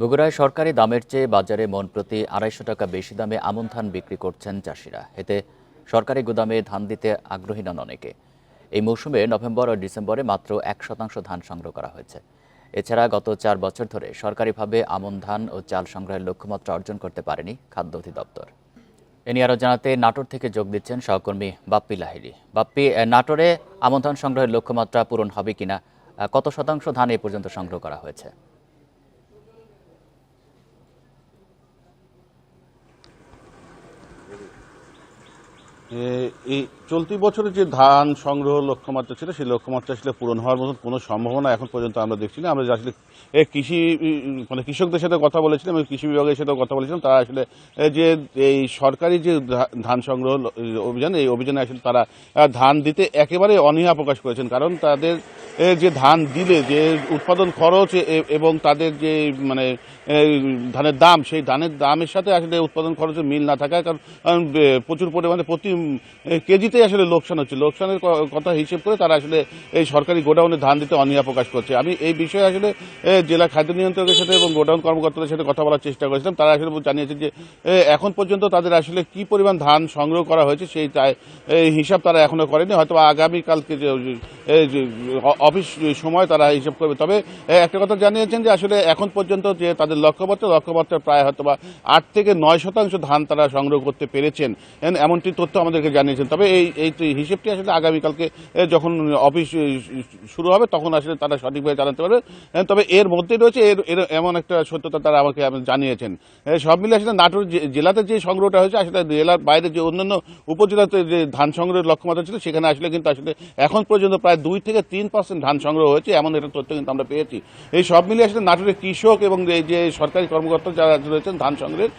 বগুড়ায় সরকারি দামের চেয়ে বাজারে মন প্রতি আড়াইশো টাকা বেশি দামে আমন ধান বিক্রি করছেন চাষিরা। এতে সরকারি গুদামে ধান দিতে আগ্রহী নন অনেকে। এই মৌসুমে নভেম্বর ও ডিসেম্বরে মাত্র এক শতাংশ ধান সংগ্রহ করা হয়েছে। এছাড়া গত চার বছর ধরে সরকারিভাবে আমন ধান ও চাল সংগ্রহের লক্ষ্যমাত্রা অর্জন করতে পারেনি খাদ্য অধিদপ্তর। এ নিয়ে আরও জানাতে নাটোর থেকে যোগ দিচ্ছেন সহকর্মী বাপ্পি লাহিরি বাপ্পি নাটোরে আমন ধান সংগ্রহের লক্ষ্যমাত্রা পূরণ হবে কিনা? কত শতাংশ ধান এ পর্যন্ত সংগ্রহ করা হয়েছে? এই চলতি বছরে যে ধান সংগ্রহ লক্ষ্যমাত্রা ছিল, সেই লক্ষ্যমাত্রা আসলে পূরণ হওয়ার মতন কোনো সম্ভাবনা এখন পর্যন্ত আমরা দেখছি না। আমরা আসলে এ কৃষি মানে কৃষকদের সাথে কথা বলেছিলাম এবং কৃষি বিভাগের সাথে কথা বলেছিলাম। তারা আসলে যে, এই সরকারি যে ধান সংগ্রহ অভিযান, এই অভিযানে আসলে তারা ধান দিতে একেবারে অনীহা প্রকাশ করেছেন। কারণ তাদের যে ধান দিলে, যে উৎপাদন খরচ এবং তাদের যে মানে ধানের দাম, সেই ধানের দামের সাথে আসলে উৎপাদন খরচের মিল না থাকায়, কারণ প্রচুর পরিমাণে প্রতি কেজিতে আসলে লোকসান হচ্ছে। লোকসানের কথা হিসেব করে তারা আসলে এই সরকারি গোডাউনে ধান দিতে অনীহা প্রকাশ করছে। আমি এই বিষয়ে আসলে জেলা খাদ্য নিয়ন্ত্রকের সাথে এবং গোডাউন কর্মকর্তাদের সাথে কথা বলার চেষ্টা করেছিলাম। তারা আসলে জানিয়েছে যে এখন পর্যন্ত তাদের আসলে কি পরিমাণ ধান সংগ্রহ করা হয়েছে, সেই হিসাব তারা এখনও করেনি। হয়তো আগামীকালকে যে অফিস সময় তারা হিসাব করবে। তবে একটা কথা জানিয়েছেন যে আসলে এখন পর্যন্ত যে তাদের লক্ষ্যমাত্রা লক্ষ্যমাত্রা প্রায় হয়তো বা আট থেকে নয় শতাংশ ধান তারা সংগ্রহ করতে পেরেছেন। এমনটি তথ্য আমাদেরকে জানিয়েছেন। তবে এই এই হিসেবটি আসলে আগামীকালকে যখন অফিস শুরু হবে, তখন আসলে তারা সঠিকভাবে জানাতে পারবে। তবে এর মধ্যে রয়েছে, এর এর এমন একটা সত্যতা তারা আমাকে জানিয়েছেন। সব মিলে আসলে নাটোর জেলাতে যে সংগ্রহটা হয়েছে, আসলে জেলার বাইরে যে অন্যান্য উপজেলাতে যে ধান সংগ্রহের লক্ষ্যমাত্রা ছিল, সেখানে আসলে কিন্তু আসলে এখন পর্যন্ত প্রায় দুই থেকে তিন পার্সেন্ট ধান সংগ্রহ হয়েছে, এমন একটা তথ্য কিন্তু আমরা পেয়েছি। এই সব মিলিয়ে আসলে নাটোরের কৃষক এবং এই যে সরকারি কর্মকর্তা যারা রয়েছেন ধান সংগ্রহের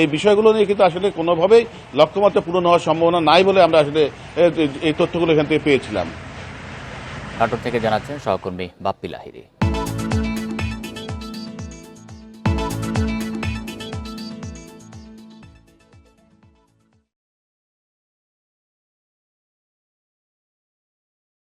এই বিষয়গুলো নিয়ে কিন্তু আসলে কোনোভাবেই লক্ষ্যমাত্রা পূরণ হওয়ার সম্ভাবনা নাই বলে আমরা আসলে এই তথ্যগুলো এখান থেকে পেয়েছিলাম। নাটোর থেকে জানাচ্ছেন সহকর্মী বাপ্পি লাহিরি